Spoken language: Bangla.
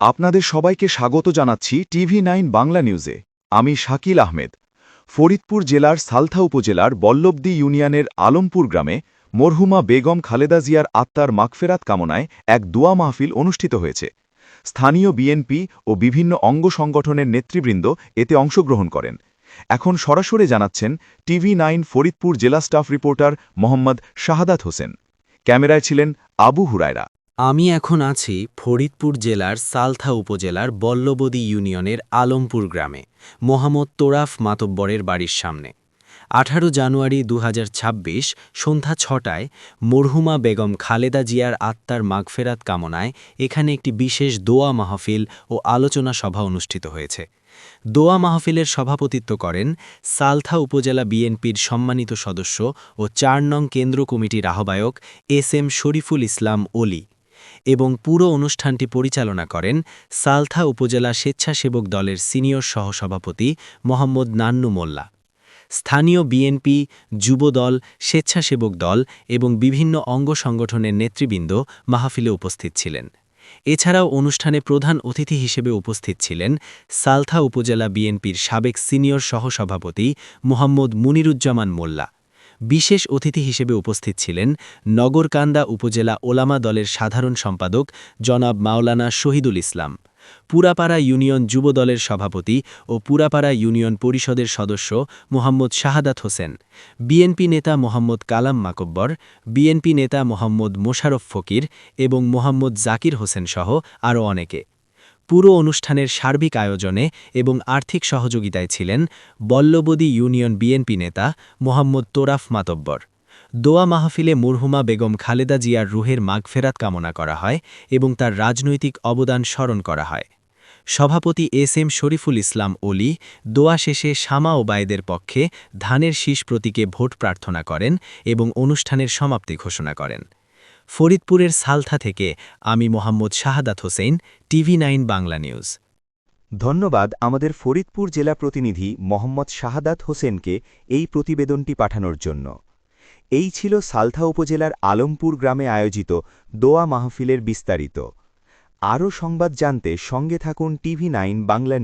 আপনাদের সবাইকে স্বাগত জানাচ্ছি টিভি নাইন বাংলা নিউজে। আমি শাকিল আহমেদ। ফরিদপুর জেলার সালথা উপজেলার বল্লবদী ইউনিয়নের আলমপুর গ্রামে মরহুমা বেগম খালেদা জিয়ার আত্মার মাগফেরাত কামনায় এক দোয়া মাহফিল অনুষ্ঠিত হয়েছে। স্থানীয় বিএনপি ও বিভিন্ন অঙ্গ সংগঠনের নেতৃবৃন্দ এতে অংশগ্রহণ করেন। এখন সরাসরি জানাচ্ছেন টিভি নাইন ফরিদপুর জেলা স্টাফ রিপোর্টার মোহাম্মদ শাহাদাত হোসেন। ক্যামেরায় ছিলেন আবু হুরায়রা। আমি এখন আছি ফরিদপুর জেলার সালথা উপজেলার বল্লবদী ইউনিয়নের আলমপুর গ্রামে, মোহাম্মদ তোরাফ মাতব্বরের বাড়ির সামনে। আঠারো জানুয়ারি দু হাজার ছাব্বিশ সন্ধ্যা ছটায় মরহুমা বেগম খালেদা জিয়ার আত্মার মাগফেরাত কামনায় এখানে একটি বিশেষ দোয়া মাহফিল ও আলোচনা সভা অনুষ্ঠিত হয়েছে। দোয়া মাহফিলের সভাপতিত্ব করেন সালথা উপজেলা বিএনপির সম্মানিত সদস্য ও চার নং কেন্দ্র কমিটির আহ্বায়ক এস এম শরীফুল ইসলাম ওলি। এবং পুরো অনুষ্ঠানটি পরিচালনা করেন সালথা উপজেলা স্বেচ্ছাসেবক দলের সিনিয়র সহসভাপতি মোহাম্মদ নান্নু মোল্লা। স্থানীয় বিএনপি, যুবদল, স্বেচ্ছাসেবক দল এবং বিভিন্ন অঙ্গ সংগঠনের নেতৃবৃন্দ মাহফিলে উপস্থিত ছিলেন। এছাড়াও অনুষ্ঠানে প্রধান অতিথি হিসেবে উপস্থিত ছিলেন সালথা উপজেলা বিএনপির সাবেক সিনিয়র সহসভাপতি মোহাম্মদ মুনিরুজ্জামান মোল্লা। বিশেষ অতিথি হিসেবে উপস্থিত ছিলেন নগরকান্দা উপজেলা ওলামা দলের সাধারণ সম্পাদক জনাব মাওলানা শহীদুল ইসলাম, পুরাপাড়া ইউনিয়ন যুব দলের সভাপতি ও পুরাপাড়া ইউনিয়ন পরিষদের সদস্য মোহাম্মদ শাহাদাত হোসেন, বিএনপি নেতা মোহাম্মদ কালাম মাকব্বর, বিএনপি নেতা মোহাম্মদ মোশারফ ফকির এবং মোহাম্মদ জাকির হোসেন সহ আরও অনেকে। পুরো অনুষ্ঠানের সার্বিক আয়োজনে এবং আর্থিক সহযোগিতায় ছিলেন বল্লবদী ইউনিয়ন বিএনপি নেতা মোহাম্মদ তোরাফ মাতব্বর। দোয়া মাহফিলে মুরহুমা বেগম খালেদা জিয়ার রুহের মাগফেরাত কামনা করা হয় এবং তার রাজনৈতিক অবদান স্মরণ করা হয়। সভাপতি এস এম শরীফুল ইসলাম ওলি দোয়া শেষে শামা ওবায়েদের পক্ষে ধানের শীষ প্রতীকে ভোট প্রার্থনা করেন এবং অনুষ্ঠানের সমাপ্তি ঘোষণা করেন। ফরিদপুরের সালথা থেকে আমি Mohammad Shahadat Hossain, TV nine Bangla news. ধন্যবাদ আমাদের ফরিদপুর জেলা প্রতিনিধি মোহাম্মদ শাহাদাত হোসেনকে এই প্রতিবেদনটি পাঠানোর জন্য। এই ছিল সালথা উপজেলার আলমপুর গ্রামে আয়োজিত দোয়া মাহফিলের বিস্তারিত। আরও সংবাদ জানতে সঙ্গে থাকুন টিভি নাইন বাংলা